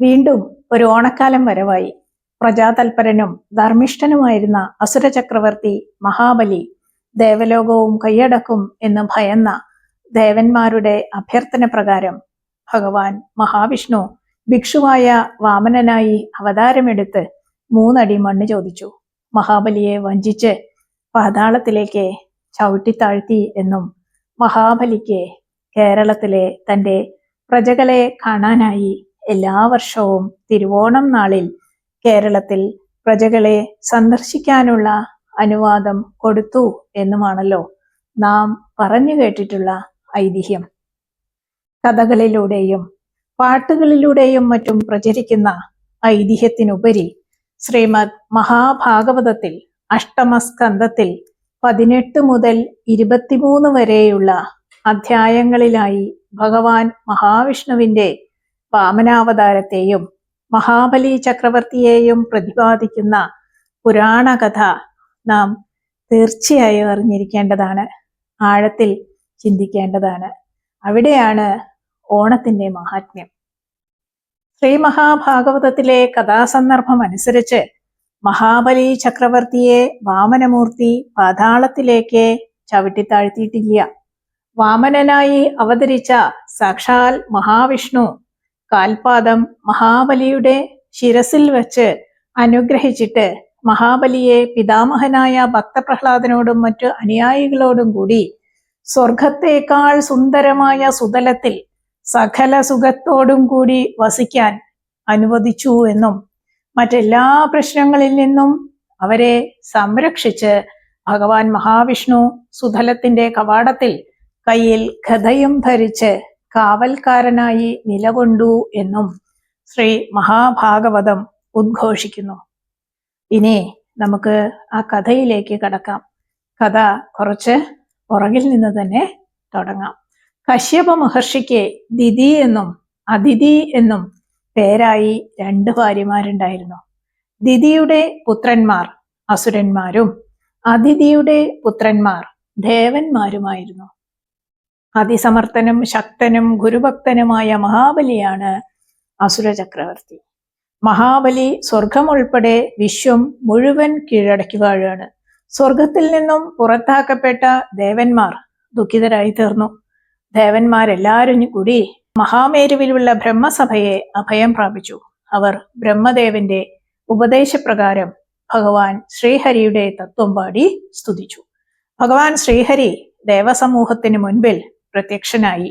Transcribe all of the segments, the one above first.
വീണ്ടും ഒരു ഓണക്കാലം വരവായി. പ്രജാതൽപരനും ധർമ്മിഷ്ഠനുമായിരുന്ന അസുര ചക്രവർത്തി മഹാബലി ദേവലോകവും കൈയടക്കും എന്ന് ഭയന്ന ദേവന്മാരുടെ അഭ്യർത്ഥന പ്രകാരം ഭഗവാൻ മഹാവിഷ്ണു ഭിക്ഷുവായ വാമനനായി അവതാരമെടുത്ത് മൂന്നടി മണ്ണ് ചോദിച്ചു. മഹാബലിയെ വഞ്ചിച്ച് പാതാളത്തിലേക്ക് ചവിട്ടിത്താഴ്ത്തി എന്നും മഹാബലിക്ക് കേരളത്തിലെ തന്റെ പ്രജകളെ കാണാനായി എല്ലാ വർഷവും തിരുവോണം നാളിൽ കേരളത്തിൽ പ്രജകളെ സന്ദർശിക്കാനുള്ള അനുവാദം കൊടുത്തു എന്നുമാണല്ലോ നാം പറഞ്ഞു കേട്ടിട്ടുള്ള ഐതിഹ്യം. കഥകളിലൂടെയും പാട്ടുകളിലൂടെയും മറ്റും പ്രചരിക്കുന്ന ഐതിഹ്യത്തിനുപരി ശ്രീമദ് മഹാഭാഗവതത്തിൽ അഷ്ടമസ്കന്ധത്തിൽ പതിനെട്ട് മുതൽ ഇരുപത്തിമൂന്ന് വരെയുള്ള അധ്യായങ്ങളിലായി ഭഗവാൻ മഹാവിഷ്ണുവിന്റെ വാമനാവതാരത്തെയും മഹാബലി ചക്രവർത്തിയെയും പ്രതിപാദിക്കുന്ന പുരാണ കഥ നാം തീർച്ചയായും അറിഞ്ഞിരിക്കേണ്ടതാണ്. ആഴത്തിൽ ചിന്തിക്കേണ്ടതാണ്. അവിടെയാണ് ഓണത്തിന്റെ മഹാത്മ്യം. ശ്രീ മഹാഭാഗവതത്തിലെ കഥാസന്ദർഭം അനുസരിച്ച് മഹാബലി ചക്രവർത്തിയെ വാമനമൂർത്തി പാതാളത്തിലേക്ക് ചവിട്ടിത്താഴ്ത്തിയിട്ടില്ല. വാമനനായി അവതരിച്ച സാക്ഷാൽ മഹാവിഷ്ണു കാൽപാദം മഹാബലിയുടെ ശിരസിൽ വെച്ച് അനുഗ്രഹിച്ചിട്ട് മഹാബലിയെ പിതാമഹനായ ഭക്തപ്രഹ്ലാദനോടും മറ്റു അനുയായികളോടും കൂടി സ്വർഗത്തേക്കാൾ സുന്ദരമായ സുതലത്തിൽ സകല സുഖത്തോടും കൂടി വസിക്കാൻ അനുവദിച്ചു എന്നും മറ്റെല്ലാ പ്രശ്നങ്ങളിൽ നിന്നും അവരെ സംരക്ഷിച്ച് ഭഗവാൻ മഹാവിഷ്ണു സുതലത്തിന്റെ കവാടത്തിൽ കയ്യിൽ ഗതയും ധരിച്ച് കാവൽക്കാരനായി നിലകൊണ്ടു എന്നും ശ്രീ മഹാഭാഗവതം ഉദ്ഘോഷിക്കുന്നു. ഇനി നമുക്ക് ആ കഥയിലേക്ക് കടക്കാം. കഥ കുറച്ച് പുറകിൽ നിന്ന് തന്നെ തുടങ്ങാം. കശ്യപ മഹർഷിക്ക് ദിതി എന്നും അതിഥി എന്നും പേരായി രണ്ട് ഭാര്യമാരുണ്ടായിരുന്നു. ദിതിയുടെ പുത്രന്മാർ അസുരന്മാരും അതിഥിയുടെ പുത്രന്മാർ ദേവന്മാരുമായിരുന്നു. അതിസമർത്ഥനും ശക്തനും ഗുരുഭക്തനുമായ മഹാബലിയാണ് അസുര ചക്രവർത്തി. മഹാബലി സ്വർഗം ഉൾപ്പെടെ വിശ്വം മുഴുവൻ കീഴടക്കുകയാണ് സ്വർഗത്തിൽ നിന്നും പുറത്താക്കപ്പെട്ട ദേവന്മാർ ദുഃഖിതരായി തീർന്നു. ദേവന്മാരെല്ലാരും കൂടി മഹാമേരുവിലുള്ള ബ്രഹ്മസഭയെ അഭയം പ്രാപിച്ചു. അവർ ബ്രഹ്മദേവന്റെ ഉപദേശപ്രകാരം ഭഗവാൻ ശ്രീഹരിയുടെ തത്വം പാടി സ്തുതിച്ചു. ഭഗവാൻ ശ്രീഹരി ദേവസമൂഹത്തിന് മുൻപിൽ പ്രത്യക്ഷനായി.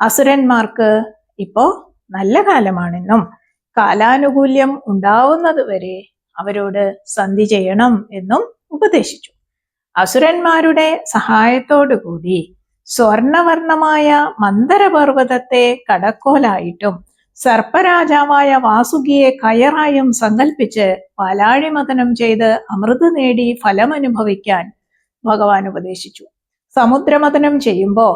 അസുരന്മാർക്ക് ഇപ്പോ നല്ല കാലമാണെന്നും കാലാനുകൂല്യം ഉണ്ടാവുന്നത് വരെ അവരോട് സന്ധി ചെയ്യണം എന്നും ഉപദേശിച്ചു. അസുരന്മാരുടെ സഹായത്തോടു കൂടി സ്വർണവർണമായ മന്ദരപർവതത്തെ കടക്കോലായിട്ടും സർപ്പരാജാവായ വാസുകിയെ കയറായും സങ്കൽപ്പിച്ച് പാലാഴിമതനം ചെയ്ത് അമൃത് നേടി ഫലമനുഭവിക്കാൻ ഭഗവാൻ ഉപദേശിച്ചു. സമുദ്രമതനം ചെയ്യുമ്പോ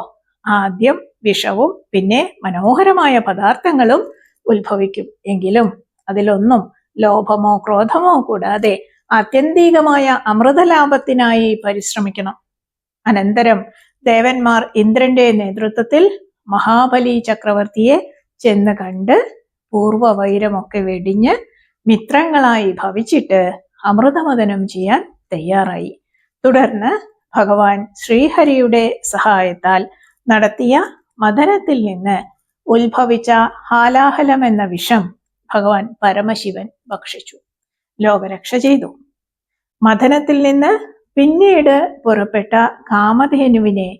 ആദ്യം വിഷവും പിന്നെ മനോഹരമായ പദാർത്ഥങ്ങളും ഉത്ഭവിക്കും. എങ്കിലും അതിലൊന്നും ലോഭമോ ക്രോധമോ കൂടാതെ ആത്യന്തികമായ അമൃതലാഭത്തിനായി പരിശ്രമിക്കണം. അനന്തരം ദേവന്മാർ ഇന്ദ്രന്റെ നേതൃത്വത്തിൽ മഹാബലി ചക്രവർത്തിയെ ചെന്ന് കണ്ട് പൂർവവൈരമൊക്കെ വെടിഞ്ഞ് മിത്രങ്ങളായി ഭവിച്ചിട്ട് അമൃതമതനം ചെയ്യാൻ തയ്യാറായി. തുടർന്ന് ഭഗവാൻ ശ്രീഹരിയുടെ സഹായത്താൽ നടത്തിയ മദനത്തിൽ നിന്ന് ഉത്ഭവിച്ച ഹാലാഹലം എന്ന വിഷം ഭഗവാൻ പരമശിവൻ ഭക്ഷിച്ചു. ലോകരക്ഷ ചെയ്തു. മഥനത്തിൽ നിന്ന് പിന്നീട് പുറപ്പെട്ട കാമധേനുവിനെ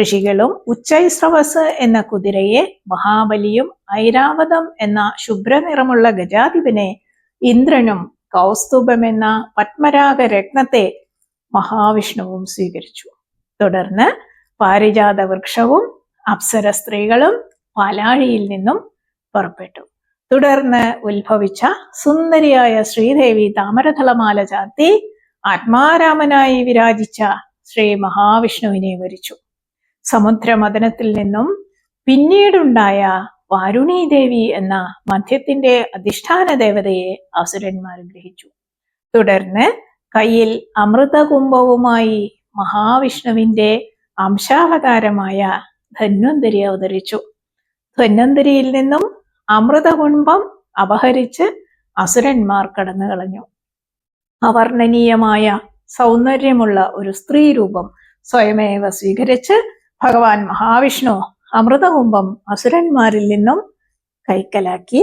ഋഷികളും ഉച്ചൈസ്രവസ് എന്ന കുതിരയെ മഹാബലിയും ഐരാവതം എന്ന ശുഭ്രനിറമുള്ള ഗജാധിപനെ ഇന്ദ്രനും കൗസ്തുഭം എന്ന പത്മരാഗ രത്നത്തെ മഹാവിഷ്ണുവും സ്വീകരിച്ചു. തുടർന്ന് പാരിജാത വൃക്ഷവും അപ്സര സ്ത്രീകളും പാലാഴിയിൽ നിന്നും പുറപ്പെട്ടു. തുടർന്ന് ഉത്ഭവിച്ച സുന്ദരിയായ ശ്രീദേവി താമരതളമാല ചാത്തി ആത്മാരാമനായി വിരാജിച്ച ശ്രീ മഹാവിഷ്ണുവിനെ വരിച്ചു. സമുദ്രമദനത്തിൽ നിന്നും പിന്നീടുണ്ടായ വാരുണീ ദേവി എന്ന മധ്യത്തിന്റെ അധിഷ്ഠാന ദേവതയെ അസുരന്മാർ ഗ്രഹിച്ചു. തുടർന്ന് കയ്യിൽ അമൃതകുംഭവുമായി മഹാവിഷ്ണുവിന്റെ അംശാവതാരമായ ധന്വന്തരി അവതരിച്ചു. ധന്വന്തരിയിൽ നിന്നും അമൃതകുംഭം അപഹരിച്ച് അസുരന്മാർ കടന്നു കളഞ്ഞു. അവർണനീയമായ സൗന്ദര്യമുള്ള ഒരു സ്ത്രീ രൂപം സ്വയമേവ സ്വീകരിച്ച് ഭഗവാൻ മഹാവിഷ്ണു അമൃതകുംഭം അസുരന്മാരിൽ നിന്നും കൈക്കലാക്കി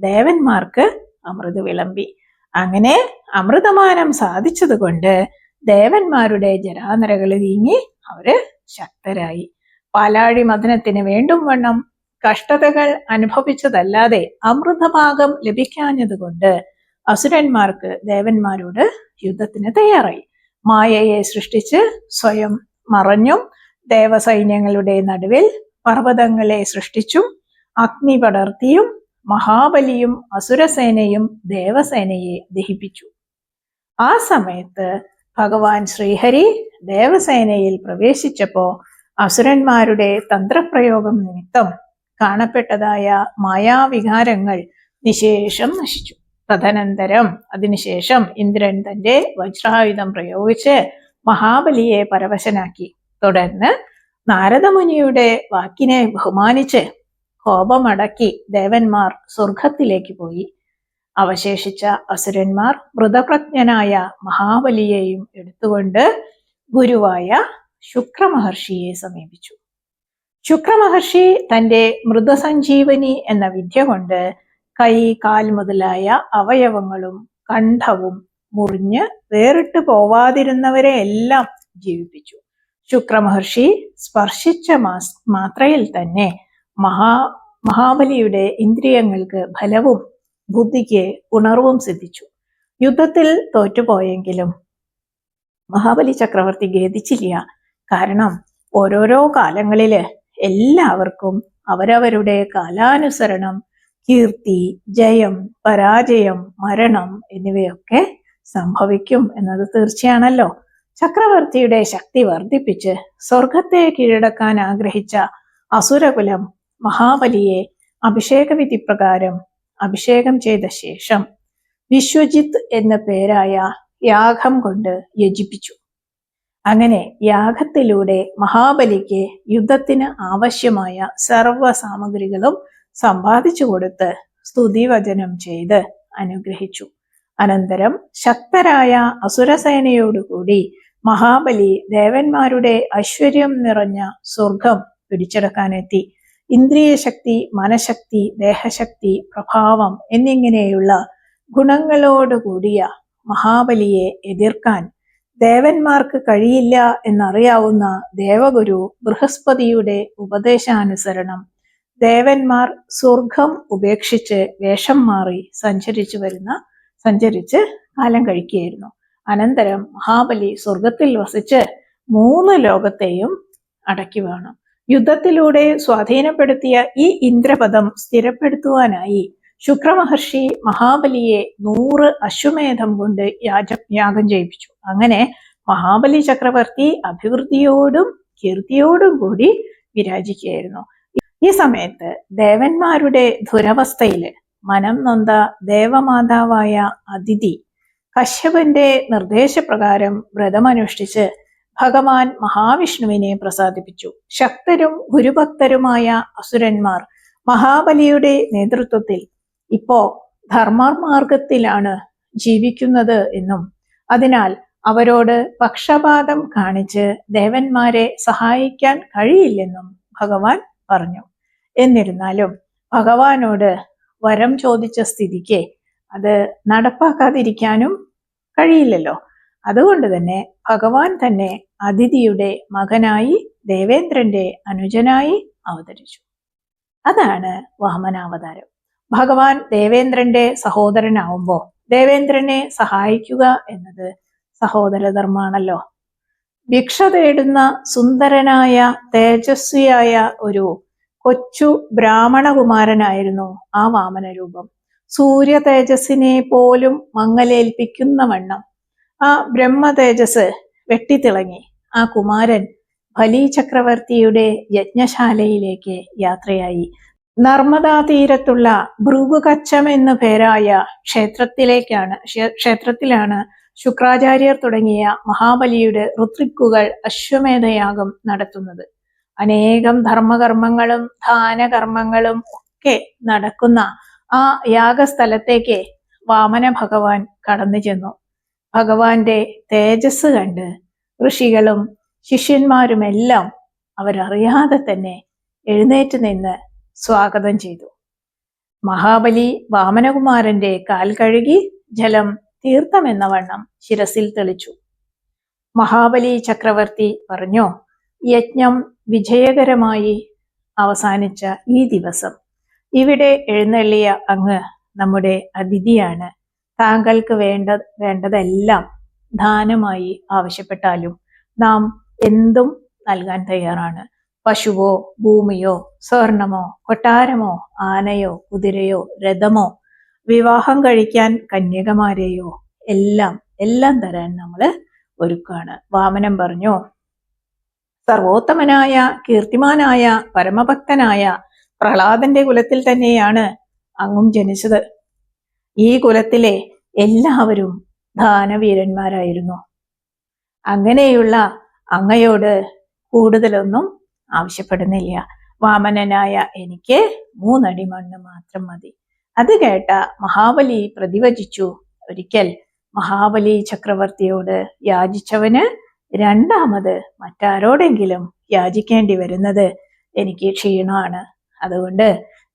ദേവന്മാർക്ക് അമൃത് വിളമ്പി. അങ്ങനെ അമൃതമാനം സാധിച്ചതുകൊണ്ട് ദേവന്മാരുടെ ജരാനരകൾ നീങ്ങി അവർ ശക്തരായി. പാലാഴി മദനത്തിന് വേണ്ടും വണ്ണം. കഷ്ടതകൾ അനുഭവിച്ചതല്ലാതെ അമൃതഭാഗം ലഭിക്കാഞ്ഞതുകൊണ്ട് അസുരന്മാർക്ക് ദേവന്മാരോട് യുദ്ധത്തിന് തയ്യാറായി. മായയെ സൃഷ്ടിച്ച് സ്വയം മറഞ്ഞും ദേവസൈന്യങ്ങളുടെ നടുവിൽ പർവതങ്ങളെ സൃഷ്ടിച്ചും അഗ്നി പടർത്തിയും മഹാബലിയും അസുരസേനയും ദേവസേനയെ ദഹിപ്പിച്ചു. ആ സമയത്ത് ഭഗവാൻ ശ്രീഹരി ദേവസേനയിൽ പ്രവേശിച്ചപ്പോ അസുരന്മാരുടെ തന്ത്രപ്രയോഗം നിമിത്തം കാണപ്പെട്ടതായ മായാവികാരങ്ങൾ നിശേഷം നശിച്ചു. തദനന്തരം അതിനുശേഷം ഇന്ദ്രൻ തന്റെ വജ്രായുധം പ്രയോഗിച്ച് മഹാബലിയെ പരവശനാക്കി. തുടർന്ന് നാരദമുനിയുടെ വാക്കിനെ ബഹുമാനിച്ച് കോപമടക്കി ദേവന്മാർ സ്വർഗത്തിലേക്ക് പോയി. അവശേഷിച്ച അസുരന്മാർ മൃതപ്രജ്ഞനായ മഹാബലിയെയും എടുത്തുകൊണ്ട് ഗുരുവായ ശുക്രമഹർഷിയെ സമീപിച്ചു. ശുക്രമഹർഷി തന്റെ മൃതസഞ്ജീവനി എന്ന വിദ്യ കൊണ്ട് കൈ കാൽ മുതലായ അവയവങ്ങളും കണ്ഠവും മുറിഞ്ഞ് വേറിട്ട് പോവാതിരുന്നവരെ എല്ലാം ജീവിപ്പിച്ചു. ശുക്രമഹർഷി സ്പർശിച്ച മാത്രയിൽ തന്നെ മഹാ മഹാബലിയുടെ ഇന്ദ്രിയങ്ങൾക്ക് ഫലവും ബുദ്ധിക്ക് ഉണർവും സിദ്ധിച്ചു. യുദ്ധത്തിൽ തോറ്റുപോയെങ്കിലും മഹാബലി ചക്രവർത്തി ഖേദിച്ചില്ല. കാരണം ഓരോരോ കാലങ്ങളിൽ എല്ലാവർക്കും അവരവരുടെ കാലാനുസരണം കീർത്തി ജയം പരാജയം മരണം എന്നിവയൊക്കെ സംഭവിക്കും എന്നത് തീർച്ചയാണല്ലോ. ചക്രവർത്തിയുടെ ശക്തി വർദ്ധിപ്പിച്ച് സ്വർഗത്തെ കീഴടക്കാൻ ആഗ്രഹിച്ച അസുരകുലം മഹാബലിയെ അഭിഷേകവിധി പ്രകാരം അഭിഷേകം ചെയ്ത ശേഷം വിശ്വജിത്ത് എന്ന പേരായ യാഗം കൊണ്ട് യജിപ്പിച്ചു. അങ്ങനെ യാഗത്തിലൂടെ മഹാബലിക്ക് യുദ്ധത്തിന് ആവശ്യമായ സർവ സാമഗ്രികളും സമ്പാദിച്ചു കൊടുത്ത് സ്തുതിവചനം ചെയ്ത് അനുഗ്രഹിച്ചു. അനന്തരം ശക്തരായ അസുരസേനയോടുകൂടി മഹാബലി ദേവന്മാരുടെ ഐശ്വര്യം നിറഞ്ഞ സ്വർഗം പിടിച്ചെടുക്കാനെത്തി. ഇന്ദ്രിയശക്തി മനഃശക്തി ദേഹശക്തി പ്രഭാവം എന്നിങ്ങനെയുള്ള ഗുണങ്ങളോടുകൂടിയ മഹാബലിയെ എതിർക്കാൻ ദേവന്മാർക്ക് കഴിയില്ല എന്നറിയാവുന്ന ദേവഗുരു ബൃഹസ്പതിയുടെ ഉപദേശാനുസരണം ദേവന്മാർ സ്വർഗം ഉപേക്ഷിച്ച് വേഷം മാറി സഞ്ചരിച്ചു വരുന്ന സഞ്ചരിച്ച് കാലം കഴിക്കുകയായിരുന്നു. അനന്തരം മഹാബലി സ്വർഗത്തിൽ വസിച്ച് മൂന്ന് ലോകത്തെയും അടക്കി വേണം. യുദ്ധത്തിലൂടെ സ്വാധീനപ്പെടുത്തിയ ഈ ഇന്ദ്രപദം സ്ഥിരപ്പെടുത്തുവാനായി ശുക്രമഹർഷി മഹാബലിയെ നൂറ് അശ്വമേധം കൊണ്ട് യാജ യാഗം ചെയ്യിപ്പിച്ചു. അങ്ങനെ മഹാബലി ചക്രവർത്തി അഭിവൃദ്ധിയോടും കീർത്തിയോടും കൂടി വിരാജിക്കുകയായിരുന്നു. ഈ സമയത്ത് ദേവന്മാരുടെ ദുരവസ്ഥയിൽ മനം നൊന്ത ദേവമാതാവായ അതിഥി കശ്യപന്റെ നിർദ്ദേശപ്രകാരം വ്രതമനുഷ്ഠിച്ച് ഭഗവാൻ മഹാവിഷ്ണുവിനെ പ്രസാദിപ്പിച്ചു. ശക്തരും ഗുരുഭക്തരുമായ അസുരന്മാർ മഹാബലിയുടെ നേതൃത്വത്തിൽ ഇപ്പോ ധർമ്മമാർഗത്തിലാണ് ജീവിക്കുന്നത് എന്നും അതിനാൽ അവരോട് പക്ഷപാതം കാണിച്ച് ദേവന്മാരെ സഹായിക്കാൻ കഴിയില്ലെന്നും ഭഗവാൻ പറഞ്ഞു. എന്നിരുന്നാലും ഭഗവാനോട് വരം ചോദിച്ച സ്ഥിതിക്ക് അത് നടപ്പാക്കാതിരിക്കാനും കഴിയില്ലല്ലോ. അതുകൊണ്ട് തന്നെ ഭഗവാൻ തന്നെ അതിഥിയുടെ മകനായി ദേവേന്ദ്രന്റെ അനുജനായി അവതരിച്ചു. അതാണ് വാമനാവതാരം. ഭഗവാൻ ദേവേന്ദ്രന്റെ സഹോദരനാവുമ്പോൾ ദേവേന്ദ്രനെ സഹായിക്കുക എന്നത് സഹോദരധർമാണല്ലോ. ഭിക്ഷ തേടുന്ന സുന്ദരനായ തേജസ്വിയായ ഒരു കൊച്ചു ബ്രാഹ്മണകുമാരനായിരുന്നു ആ വാമന രൂപം സൂര്യ തേജസ്സിനെ പോലും മങ്ങലേൽപ്പിക്കുന്ന വണ്ണം ആ ബ്രഹ്മതേജസ് വെട്ടിത്തിളങ്ങി. ആ കുമാരൻ ബലി ചക്രവർത്തിയുടെ യജ്ഞശാലയിലേക്ക് യാത്രയായി. നർമ്മദാ തീരത്തുള്ള ഭൃഗുകച്ചം എന്നു പേരായ ക്ഷേത്രത്തിലേക്കാണ് ക്ഷേത്രത്തിലാണ് ശുക്രാചാര്യർ തുടങ്ങിയ മഹാബലിയുടെ ഋത്രിക്കുകൾ അശ്വമേധയാഗം നടത്തുന്നത്. അനേകം ധർമ്മകർമ്മങ്ങളും ദാനകർമ്മങ്ങളും ഒക്കെ നടക്കുന്ന ആ യാഗസ്ഥലത്തേക്ക് വാമന ഭഗവാൻ കടന്നു ചെന്നു. ഭഗവാന്റെ തേജസ് കണ്ട് ഋഷികളും ശിഷ്യന്മാരുമെല്ലാം അവരറിയാതെ തന്നെ എഴുന്നേറ്റ് നിന്ന് സ്വാഗതം ചെയ്തു. മഹാബലി വാമനകുമാരന്റെ കാൽ കഴുകി ജലം തീർത്ഥമെന്ന വണ്ണം ശിരസിൽ തെളിച്ചു. മഹാബലി ചക്രവർത്തി പറഞ്ഞു യജ്ഞം വിജയകരമായി അവസാനിച്ച ഈ ദിവസം. ഇവിടെ എഴുന്നള്ളിയ അങ്ങ് നമ്മുടെ അതിഥിയാണ്. താങ്കൾക്ക് വേണ്ട വേണ്ടതെല്ലാം ദാനമായി ആവശ്യപ്പെട്ടാലും നാം എന്തും നൽകാൻ തയ്യാറാണ്. പശുവോ ഭൂമിയോ സ്വർണമോ കൊട്ടാരമോ ആനയോ കുതിരയോ രഥമോ വിവാഹം കഴിക്കാൻ കന്യകമാരെയോ എല്ലാം എല്ലാം തരാൻ നമ്മൾ ഒരുക്കാണ്. വാമനം പറഞ്ഞു സർവോത്തമനായ കീർത്തിമാനായ പരമഭക്തനായ പ്രഹ്ലാദന്റെ കുലത്തിൽ തന്നെയാണ് അങ്ങും ജനിച്ചത്. ഈ കുലത്തിലെ എല്ലാവരും ദാനവീരന്മാരായിരുന്നു. അങ്ങനെയുള്ള അങ്ങയോട് കൂടുതലൊന്നും ആവശ്യപ്പെടുന്നില്ല. വാമനനായ എനിക്ക് മൂന്നടി മണ്ണ് മാത്രം മതി. അത് കേട്ട മഹാബലി പ്രതിവചിച്ചു. ഒരിക്കൽ മഹാബലി ചക്രവർത്തിയോട് യാചിച്ചവന് രണ്ടാമത് മറ്റാരോടെങ്കിലും യാചിക്കേണ്ടി വരുന്നത് എനിക്ക് ക്ഷീണമാണ്. അതുകൊണ്ട്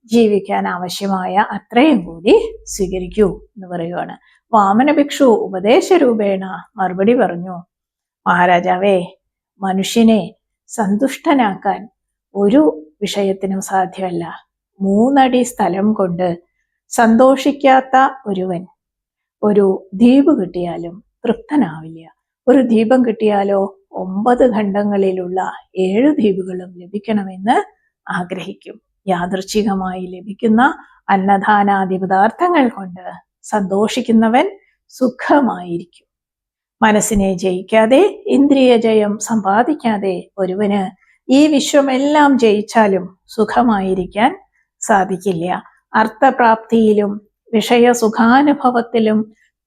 ജീവിക്കാൻ ആവശ്യമായ അത്രയും കൂടി സ്വീകരിക്കൂ എന്ന് പറയുവാണ്. വാമന ഭിക്ഷു ഉപദേശരൂപേണ മറുപടി പറഞ്ഞു മഹാരാജാവേ മനുഷ്യനെ സന്തുഷ്ടനാക്കാൻ ഒരു വിഷയത്തിനും സാധ്യമല്ല. മൂന്നടി സ്ഥലം കൊണ്ട് സന്തോഷിക്കാത്ത ഒരുവൻ ഒരു ദ്വീപ് കിട്ടിയാലും തൃപ്തനാവില്ല. ഒരു ദീപം കിട്ടിയാലോ ഒമ്പത് ഖണ്ഡങ്ങളിലുള്ള ഏഴ് ദ്വീപുകളും ലഭിക്കണമെന്ന് ആഗ്രഹിക്കും. യാദൃച്ഛികമായി ലഭിക്കുന്ന അന്നദാനാദി പദാർത്ഥങ്ങൾ കൊണ്ട് സന്തോഷിക്കുന്നവൻ സുഖമായിരിക്കും. മനസ്സിനെ ജയിക്കാതെ ഇന്ദ്രിയ ജയം സമ്പാദിക്കാതെ ഒരുവന് ഈ വിശ്വമെല്ലാം ജയിച്ചാലും സുഖമായിരിക്കാൻ സാധിക്കില്ല. അർത്ഥപ്രാപ്തിയിലും വിഷയസുഖാനുഭവത്തിലും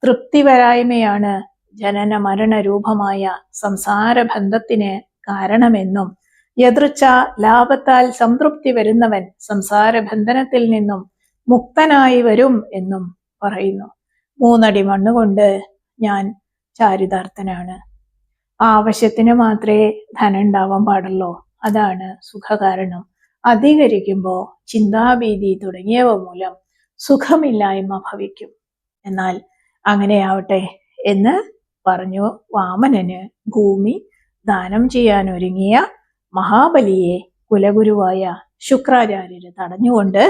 തൃപ്തിവരായ്മയാണ് ജനന മരണ രൂപമായ സംസാര ബന്ധത്തിന് കാരണമെന്നും യദൃച്ച ലാഭത്താൽ സംതൃപ്തി വരുന്നവൻ സംസാര ബന്ധനത്തിൽ നിന്നും മുക്തനായി വരും എന്നും പറയുന്നു. മൂന്നടി മണ്ണുകൊണ്ട് ഞാൻ ചാരിതാർത്ഥനാണ്. ആവശ്യത്തിന് മാത്രമേ ധനം ഉണ്ടാവാൻ പാടുള്ളൂ. അതാണ് സുഖകാരണം. അധികരിക്കുമ്പോൾ ചിന്താഭീതി തുടങ്ങിയവ മൂലം സുഖമില്ലായ്മ ഭവിക്കും. എന്നാൽ അങ്ങനെയാവട്ടെ എന്ന് പറഞ്ഞു വാമനന് ഭൂമി ദാനം ചെയ്യാൻ ഒരുങ്ങിയ മഹാബലിയെ കുലഗുരുവായ ശുക്രാചാര്യര് തടഞ്ഞുകൊണ്ട്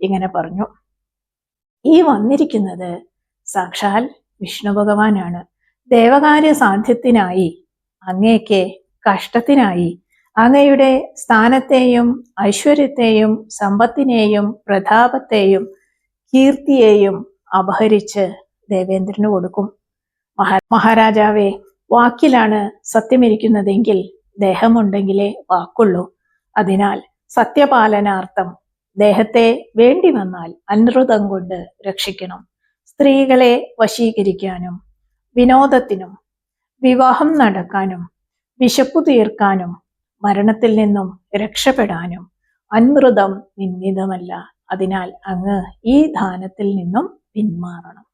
ഇങ്ങനെ പറഞ്ഞു. ഈ വന്നിരിക്കുന്നത് സാക്ഷാൽ വിഷ്ണു ഭഗവാനാണ്. ദേവകാര്യ സാധ്യത്തിനായി അങ്ങേക്ക് കഷ്ടത്തിനായി അങ്ങയുടെ സ്ഥാനത്തെയും ഐശ്വര്യത്തെയും സമ്പത്തിനെയും പ്രതാപത്തെയും കീർത്തിയെയും അപഹരിച്ച് ദേവേന്ദ്രന് കൊടുക്കും. മഹാ മഹാരാജാവെ വാക്കിലാണ് സത്യമിരിക്കുന്നതെങ്കിൽ ദേഹമുണ്ടെങ്കിലേ വാക്കുള്ളൂ. അതിനാൽ സത്യപാലനാർത്ഥം ദേഹത്തെ വേണ്ടി വന്നാൽ അനൃതം കൊണ്ട് രക്ഷിക്കണം. സ്ത്രീകളെ വശീകരിക്കാനും വിനോദത്തിനും വിവാഹം നടക്കാനും വിശപ്പു തീർക്കാനും മരണത്തിൽ നിന്നും രക്ഷപ്പെടാനും അനൃതം നിന്ദിതമല്ല. അതിനാൽ അങ്ങ് ഈ ദാനത്തിൽ നിന്നും പിന്മാറണം.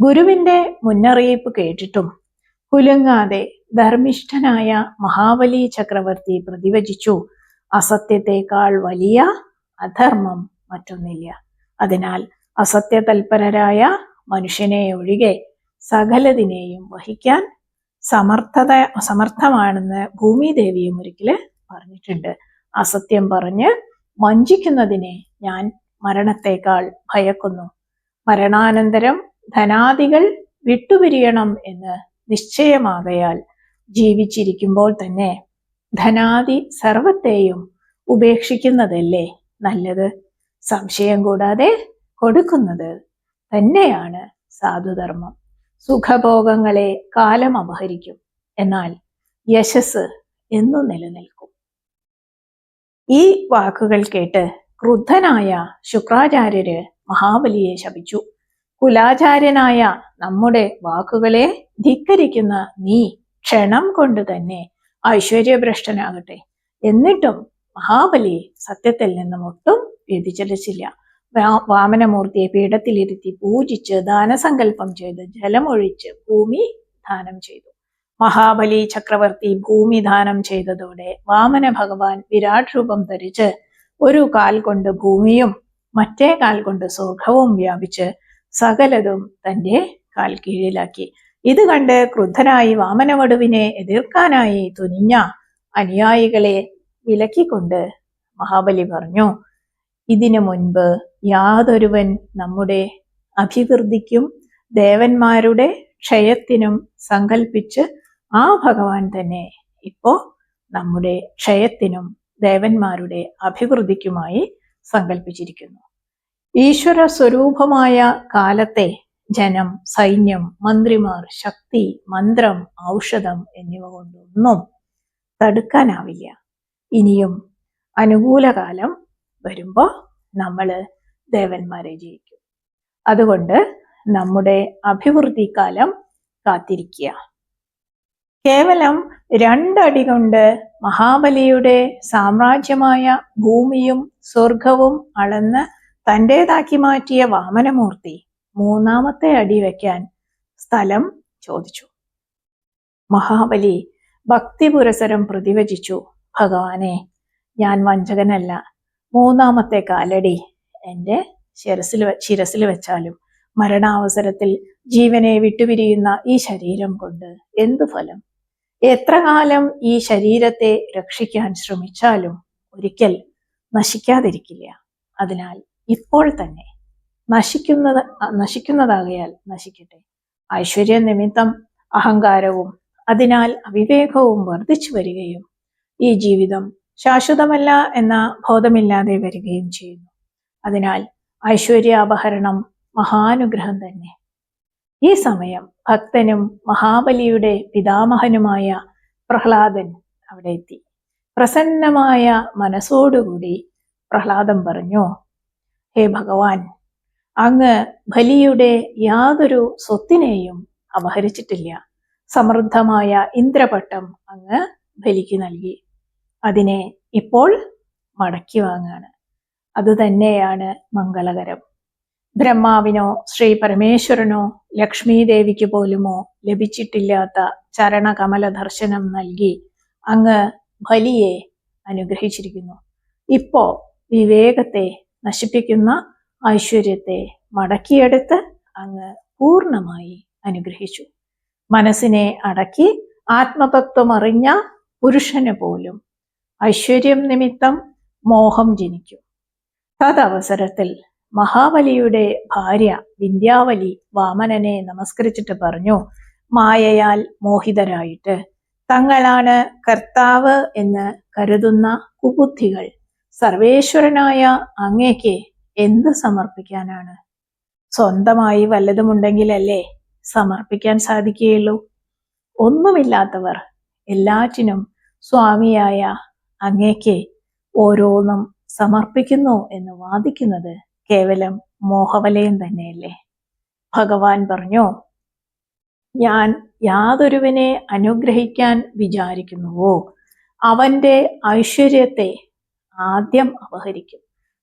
ഗുരുവിന്റെ മുന്നറിയിപ്പ് കേട്ടിട്ടും കുലുങ്ങാതെ ധർമ്മിഷ്ഠനായ മഹാബലി ചക്രവർത്തി പ്രതിവചിച്ചു. അസത്യത്തെക്കാൾ വലിയ അധർമ്മം മറ്റൊന്നില്ല. അതിനാൽ അസത്യതൽപരരായ മനുഷ്യനെ ഒഴികെ സകലതിനെയും വഹിക്കാൻ സമർത്ഥത സമർത്ഥമാണെന്ന് ഭൂമിദേവിയും ഒരിക്കൽ പറഞ്ഞിട്ടുണ്ട്. അസത്യം പറഞ്ഞ് വഞ്ചിക്കുന്നതിനെ ഞാൻ മരണത്തെക്കാൾ ഭയക്കുന്നു. മരണാനന്തരം ധനാദികൾ വിട്ടുപിരിയണം എന്ന് നിശ്ചയമാകയാൽ ജീവിച്ചിരിക്കുമ്പോൾ തന്നെ ധനാദി സർവത്തെയും ഉപേക്ഷിക്കുന്നതല്ലേ നല്ലത്? സംശയം കൂടാതെ കൊടുക്കുന്നത് തന്നെയാണ് സാധുധർമ്മം. സുഖഭോഗങ്ങളെ കാലം അപഹരിക്കും. എന്നാൽ യശസ് എന്നു നിലനിൽക്കും. ഈ വാക്കുകൾ കേട്ട് ക്രുദ്ധനായ ശുക്രാചാര്യര് മഹാബലിയെ ശപിച്ചു. കുലാചാര്യനായ നമ്മുടെ വാക്കുകളെ ധിക്കരിക്കുന്ന നീ ക്ഷണം കൊണ്ട് തന്നെ ഐശ്വര്യഭ്രഷ്ടനാകട്ടെ. എന്നിട്ടും മഹാബലി സത്യത്തിൽ നിന്നും ഒട്ടും വ്യതിചലിച്ചില്ല. വാമനമൂർത്തിയെ പീഠത്തിലിരുത്തി പൂജിച്ച് ദാനസങ്കല്പം ചെയ്ത് ജലമൊഴിച്ച് ഭൂമി ദാനം ചെയ്തു. മഹാബലി ചക്രവർത്തി ഭൂമി ദാനം ചെയ്തതോടെ വാമന ഭഗവാൻ വിരാട് രൂപം ധരിച്ച് ഒരു കാൽ കൊണ്ട് ഭൂമിയും മറ്റേ കാൽ കൊണ്ട് സ്വർഗവും വ്യാപിച്ച് സകലതും തന്റെ കാൽ കീഴിലാക്കി. ഇത് കണ്ട് ക്രുദ്ധനായി വാമനവടുവിനെ എതിർക്കാനായി തുനിഞ്ഞ അനുയായികളെ വിലക്കിക്കൊണ്ട് മഹാബലി പറഞ്ഞു ഇതിനു മുൻപ് യാതൊരുവൻ നമ്മുടെ അഭിവൃദ്ധിക്കും ദേവന്മാരുടെ ക്ഷയത്തിനും സങ്കൽപ്പിച്ച് ആ ഭഗവാൻ തന്നെ ഇപ്പോ നമ്മുടെ ക്ഷയത്തിനും ദേവന്മാരുടെ അഭിവൃദ്ധിക്കുമായി സങ്കല്പിച്ചിരിക്കുന്നു ഈശ്വര സ്വരൂപമായ കാലത്തെ ജനം സൈന്യം മന്ത്രിമാർ ശക്തി മന്ത്രം ഔഷധം എന്നിവ കൊണ്ടൊന്നും തടുക്കാനാവില്ല. ഇനിയും അനുകൂല കാലം വരുമ്പോൾ നമ്മൾ ദേവന്മാരെ ജയിക്കും. അതുകൊണ്ട് നമ്മുടെ അഭിവൃദ്ധി കാലം കാത്തിരിക്കുക. കേവലം രണ്ടടി കൊണ്ട് മഹാബലിയുടെ സാമ്രാജ്യമായ ഭൂമിയും സ്വർഗവും അളന്ന് തന്റെതാക്കി മാറ്റിയ വാമനമൂർത്തി മൂന്നാമത്തെ അടി വയ്ക്കാൻ സ്ഥലം ചോദിച്ചു. മഹാബലി ഭക്തി പുരസരം പ്രതിവചിച്ചു ഭഗവാനെ ഞാൻ വഞ്ചകനല്ല. മൂന്നാമത്തെ കാലടി എന്റെ ശിരസിൽ ശിരസിൽ വെച്ചാലും മരണാവസരത്തിൽ ജീവനെ വിട്ടുപിരിയുന്ന ഈ ശരീരം കൊണ്ട് എന്തു ഫലം? എത്ര കാലം ഈ ശരീരത്തെ രക്ഷിക്കാൻ ശ്രമിച്ചാലും ഒരിക്കൽ നശിക്കാതിരിക്കില്ല. അതിനാൽ ഇപ്പോൾ തന്നെ നശിക്കുന്നത് നശിക്കുന്നതാകയാൽ നശിക്കട്ടെ. ഐശ്വര്യ നിമിത്തം അഹങ്കാരവും അതിനാൽ അവിവേകവും വർദ്ധിച്ചു വരികയും ഈ ജീവിതം ശാശ്വതമല്ല എന്ന ബോധമില്ലാതെ വരികയും ചെയ്യുന്നു. അതിനാൽ ഐശ്വര്യാപഹരണം മഹാനുഗ്രഹം തന്നെ. ഈ സമയം ഭക്തനും മഹാബലിയുടെ പിതാമഹനുമായ പ്രഹ്ലാദൻ അവിടെ എത്തി. പ്രസന്നമായ മനസ്സോടുകൂടി പ്രഹ്ലാദം പറഞ്ഞു ഹേ ഭഗവാൻ. അങ്ങ് ബലിയുടെ യാതൊരു സ്വത്തിനെയും അപഹരിച്ചിട്ടില്ല. സമൃദ്ധമായ ഇന്ദ്രപട്ടം അങ്ങ് ബലിക്ക് നൽകി. അതിനെ ഇപ്പോൾ മടക്കി വാങ്ങാണ്. അത് തന്നെയാണ് മംഗളകരം. ബ്രഹ്മാവിനോ ശ്രീ പരമേശ്വരനോ ലക്ഷ്മീദേവിക്ക് പോലുമോ ലഭിച്ചിട്ടില്ലാത്ത ചരണകമല ദർശനം നൽകി അങ്ങ് ബലിയെ അനുഗ്രഹിച്ചിരിക്കുന്നു. ഇപ്പോ വിവേകത്തെ നശിപ്പിക്കുന്ന ഐശ്വര്യത്തെ മടക്കിയെടുത്ത് അങ്ങ് പൂർണമായി അനുഗ്രഹിച്ചു. മനസ്സിനെ അടക്കി ആത്മതത്വം അറിഞ്ഞ പുരുഷന് പോലും ഐശ്വര്യം നിമിത്തം മോഹം ജനിക്കും. തദവസരത്തിൽ മഹാബലിയുടെ ഭാര്യ വിന്ധ്യാവലി വാമനനെ നമസ്കരിച്ചിട്ട് പറഞ്ഞു മായയാൽ മോഹിതരായിട്ട് തങ്ങളാണ് കർത്താവ് എന്ന് കരുതുന്ന കുബുദ്ധികൾ സർവേശ്വരനായ അങ്ങേക്ക് എന്ത് സമർപ്പിക്കാനാണ്? സ്വന്തമായി വല്ലതുമുണ്ടെങ്കിലല്ലേ സമർപ്പിക്കാൻ സാധിക്കുകയുള്ളൂ? ഒന്നുമില്ലാത്തവർ എല്ലാറ്റിനും സ്വാമിയായ അങ്ങേക്ക് ഓരോന്നും സമർപ്പിക്കുന്നു എന്ന് വാദിക്കുന്നത് കേവലം മോഹവലയം തന്നെയല്ലേ? ഭഗവാൻ പറഞ്ഞു ഞാൻ യാതൊരുവിനെ അനുഗ്രഹിക്കാൻ വിചാരിക്കുന്നുവോ? അവന്റെ ഐശ്വര്യത്തെ ആദ്യം അപഹരിക്കും.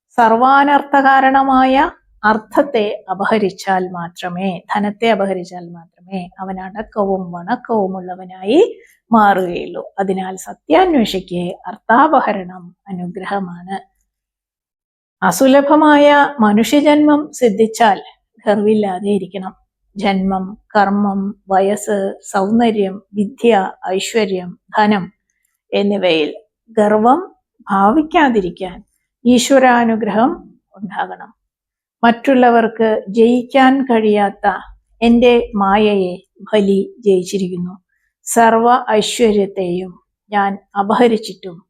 സർവാനർത്ഥകാരണമായ അർത്ഥത്തെ അപഹരിച്ചാൽ മാത്രമേ ധനത്തെ അപഹരിച്ചാൽ മാത്രമേ അവൻ അടക്കവും വണക്കവും ഉള്ളവനായി മാറുകയുള്ളൂ. അതിനാൽ സത്യാന്വേഷിക്ക് അർത്ഥാപഹരണം അനുഗ്രഹമാണ്. അസുലഭമായ മനുഷ്യജന്മം സിദ്ധിച്ചാൽ ഗർവില്ലാതെ ഇരിക്കണം. ജന്മം കർമ്മം വയസ്സ് സൗന്ദര്യം വിദ്യ ഐശ്വര്യം ധനം എന്നിവയിൽ ഗർവം ഭാവിക്കാതിരിക്കാൻ ഈശ്വരാനുഗ്രഹം ഉണ്ടാകണം. മറ്റുള്ളവർക്ക് ജയിക്കാൻ കഴിയാത്ത എന്റെ മായയെ ബലി ജയിച്ചിരിക്കുന്നു. സർവ ഐശ്വര്യത്തെയും ഞാൻ അപഹരിച്ചിട്ടും.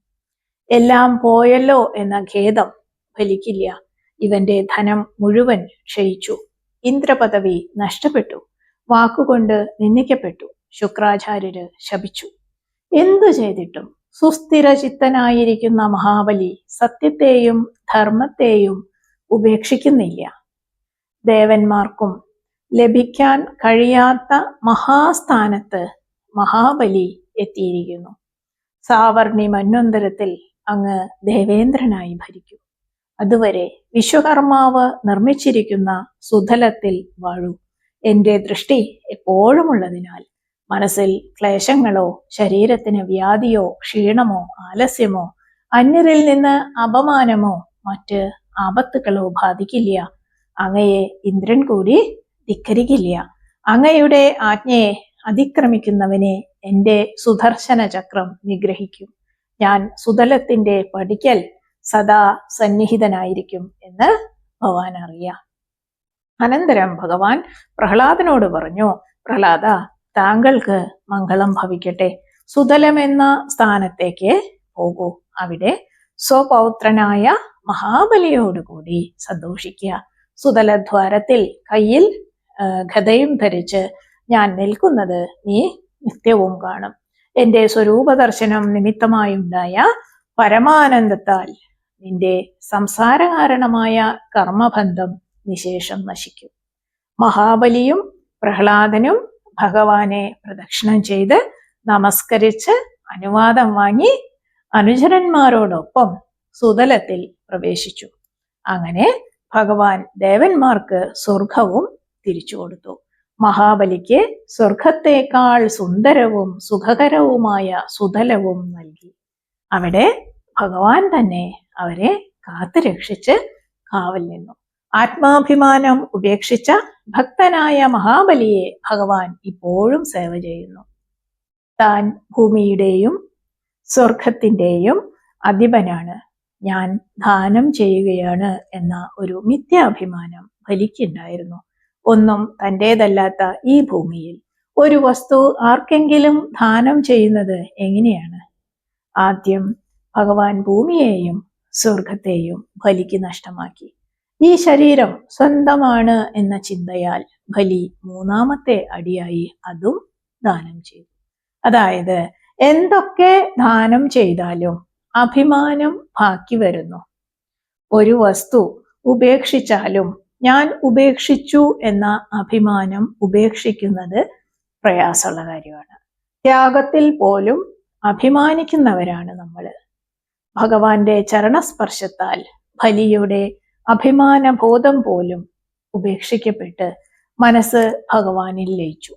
എല്ലാം പോയല്ലോ എന്ന ഖേദം ഫലിക്കില്ല. ഇവന്റെ ധനം മുഴുവൻ ക്ഷയിച്ചു. ഇന്ദ്രപദവി നഷ്ടപ്പെട്ടു. വാക്കുകൊണ്ട് നിന്ദിക്കപ്പെട്ടു. ശുക്രാചാര്യര് ശപിച്ചു. എന്തു ചെയ്തിട്ടും സുസ്ഥിരചിത്തനായിരിക്കുന്ന മഹാബലി സത്യത്തെയും ധർമ്മത്തെയും ഉപേക്ഷിക്കുന്നില്ല. ദേവന്മാർക്കും ലഭിക്കാൻ കഴിയാത്ത മഹാസ്ഥാനത്ത് മഹാബലി എത്തിയിരിക്കുന്നു. സാവർണി മന്വന്തരത്തിൽ അങ്ങ് ദേവേന്ദ്രനായി ഭരിക്കും. അതുവരെ വിശ്വകർമാവ് നിർമ്മിച്ചിരിക്കുന്ന സുതലത്തിൽ വാഴൂ. എന്റെ ദൃഷ്ടി എപ്പോഴും ഉള്ളതിനാൽ മനസ്സിൽ ക്ലേശങ്ങളോ ശരീരത്തിന് വ്യാധിയോ ക്ഷീണമോ ആലസ്യമോ അന്യരിൽ നിന്ന് അപമാനമോ മറ്റ് ആപത്തുകളോ ബാധിക്കില്ല. അങ്ങയെ ഇന്ദ്രൻ കൂടി ധിക്കരിക്കില്ല. അങ്ങയുടെ ആജ്ഞയെ അതിക്രമിക്കുന്നവനെ എന്റെ സുദർശന ചക്രം നിഗ്രഹിക്കും. ഞാൻ സുതലത്തിന്റെ പഠിക്കൽ സദാ സന്നിഹിതനായിരിക്കും എന്ന് ഭഗവാൻ അറിയാം. അനന്തരം ഭഗവാൻ പ്രഹ്ലാദനോട് പറഞ്ഞു പ്രഹ്ലാദ താങ്കൾക്ക് മംഗളം ഭവിക്കട്ടെ. സുതലം എന്ന സ്ഥാനത്തേക്ക് പോകൂ. അവിടെ സ്വപൗത്രനായ മഹാബലിയോടുകൂടി സന്തോഷിക്കുക. സുതലദ്വാരത്തിൽ കയ്യിൽ ഗതയും ധരിച്ച് ഞാൻ നിൽക്കുന്നത് നീ നിത്യവും കാണും. എന്റെ സ്വരൂപ ദർശനം നിമിത്തമായുണ്ടായ പരമാനന്ദത്താൽ നിന്റെ സംസാരകാരണമായ കർമ്മബന്ധം നിശേഷം നശിക്കും. മഹാബലിയും പ്രഹ്ലാദനും ഭഗവാനെ പ്രദക്ഷിണം ചെയ്ത് നമസ്കരിച്ച് അനുവാദം വാങ്ങി അനുചരന്മാരോടൊപ്പം സുതലത്തിൽ പ്രവേശിച്ചു. അങ്ങനെ ഭഗവാൻ ദേവന്മാർക്ക് സ്വർഗവും തിരിച്ചു കൊടുത്തു. മഹാബലിക്ക് സ്വർഗത്തേക്കാൾ സുന്ദരവും സുഖകരവുമായ സുതലവും നൽകി. അവിടെ ഭഗവാൻ തന്നെ അവരെ കാത്തുരക്ഷിച്ച് കാവൽ നിന്നു. ആത്മാഭിമാനം ഉപേക്ഷിച്ച ഭക്തനായ മഹാബലിയെ ഭഗവാൻ ഇപ്പോഴും സേവ ചെയ്യുന്നു. താൻ ഭൂമിയുടെയും സ്വർഗത്തിന്റെയും അധിപനാണ്. ഞാൻ ദാനം ചെയ്യുകയാണ് എന്ന ഒരു മിഥ്യാഭിമാനം ബലിക്കുണ്ടായിരുന്നു. ഒന്നും തന്റേതല്ലാത്ത ഈ ഭൂമിയിൽ ഒരു വസ്തു ആർക്കെങ്കിലും ദാനം ചെയ്യുന്നത് എങ്ങനെയാണ്? ആദ്യം ഭഗവാൻ ഭൂമിയെയും സ്വർഗത്തെയും ബലിക്ക് നഷ്ടമാക്കി. ഈ ശരീരം സ്വന്തമാണ് എന്ന ചിന്തയാൽ ബലി മൂന്നാമത്തെ അടിയായി അതും ദാനം ചെയ്തു. അതായത് എന്തൊക്കെ ദാനം ചെയ്താലും അഭിമാനം ബാക്കി വരുന്നു. ഒരു വസ്തു ഉപേക്ഷിച്ചാലും ഞാൻ ഉപേക്ഷിച്ചു എന്ന അഭിമാനം ഉപേക്ഷിക്കുന്നത് പ്രയാസമുള്ള കാര്യമാണ്. ത്യാഗത്തിൽ പോലും അഭിമാനിക്കുന്നവരാണ് നമ്മൾ ഭഗവാന്റെ ചരണസ്പർശത്താൽ ബലിയുടെ അഭിമാനബോധം പോലും ഉപേക്ഷിക്കപ്പെട്ട് മനസ്സ് ഭഗവാനിൽ ലയിച്ചു.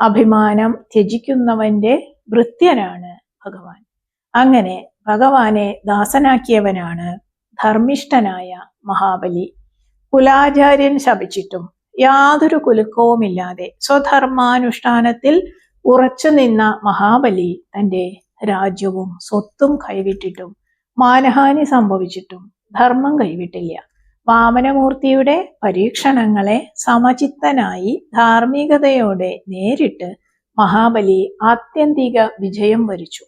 അഭിമാനം ത്യജിക്കുന്നവന്റെ വൃത്യനാണ് ഭഗവാൻ. അങ്ങനെ ഭഗവാനെ ദാസനാക്കിയവനാണ് ധർമ്മിഷ്ഠനായ മഹാബലി. കുലാചാര്യൻ ശപിച്ചിട്ടും യാതൊരു കുലുക്കവുമില്ലാതെ സ്വധർമാനുഷ്ഠാനത്തിൽ ഉറച്ചു നിന്ന മഹാബലി തന്റെ രാജ്യവും സ്വത്തും കൈവിട്ടിട്ടും മാനഹാനി സംഭവിച്ചിട്ടും ധർമ്മം കൈവിട്ടില്ല. വാമനമൂർത്തിയുടെ പരീക്ഷണങ്ങളെ സമചിത്തനായി ധാർമ്മികതയോടെ നേരിട്ട് മഹാബലി ആത്യന്തിക വിജയം വരിച്ചു.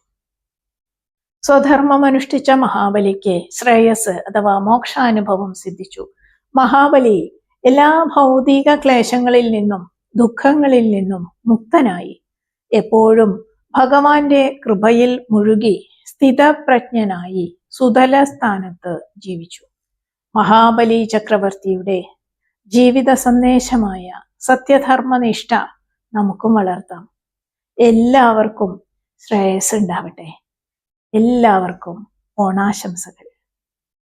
സ്വധർമ്മം അനുഷ്ഠിച്ച മഹാബലിക്ക് ശ്രേയസ് അഥവാ മോക്ഷാനുഭവം സിദ്ധിച്ചു. മഹാബലി എല്ലാ ഭൗതിക ക്ലേശങ്ങളിൽ നിന്നും ദുഃഖങ്ങളിൽ നിന്നും മുക്തനായി. എപ്പോഴും ഭഗവാന്റെ കൃപയിൽ മുഴുകി സ്ഥിതപ്രജ്ഞനായി സുതല സ്ഥാനത്ത് ജീവിച്ചു. മഹാബലി ചക്രവർത്തിയുടെ ജീവിത സന്ദേശമായ സത്യധർമ്മനിഷ്ഠ നമുക്കും വളർത്താം. എല്ലാവർക്കും ശ്രേയസ് ഉണ്ടാവട്ടെ. എല്ലാവർക്കും ഓണാശംസകൾ.